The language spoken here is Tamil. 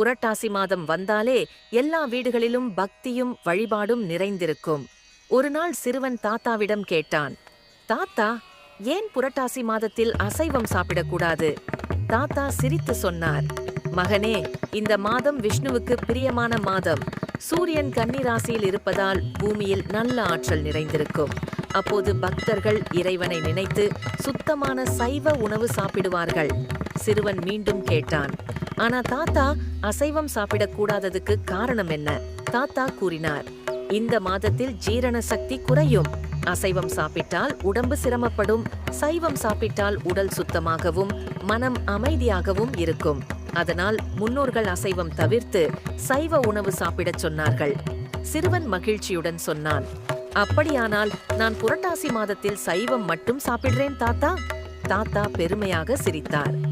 புரட்டாசி மாதம் வந்தாலே எல்லா வீடுகளிலும் பக்தியும் வழிபாடும் நிறைந்திருக்கும். ஒரு நாள் சிறுவன் தாத்தாவிடம் கேட்டான் தாத்தா ஏன் புரட்டாசி மாதத்தில் அசைவம் சாப்பிடக்கூடாது? தாத்தா சிரித்து சொன்னார் மகனே இந்த மாதம் விஷ்ணுவுக்கு பிரியமான மாதம். சூரியன் கன்னிராசியில் இருப்பதால் பூமியில் நல்ல ஆற்றல் நிறைந்திருக்கும். அப்போது பக்தர்கள் இறைவனை நினைத்து சுத்தமான சைவ உணவு சாப்பிடுவார்கள். சிறுவன் மீண்டும் கேட்டான் ஆனா தாத்தா அசைவம் சாப்பிடக் கூடாததுக்கு காரணம் என்ன? தாத்தா கூறினார். இந்த மாதத்தில் ஜீரண சக்தி குறையும். அசைவம் சாப்பிட்டால் உடம்பு சிரமப்படும். சைவம் சாப்பிட்டால் உடல் சுத்தமாகவும் மனம் அமைதியாகவும் இருக்கும். அதனால் முன்னோர்கள் அசைவம் தவிர்த்து சைவ உணவு சாப்பிடச் சொன்னார்கள். சிறுவன் மகிழ்ச்சியுடன் சொன்னான். அப்படியானால் நான் புரட்டாசி மாதத்தில் சைவம் மட்டும் சாப்பிடுறேன் தாத்தா? தாத்தா பெருமையாக சிரித்தார்.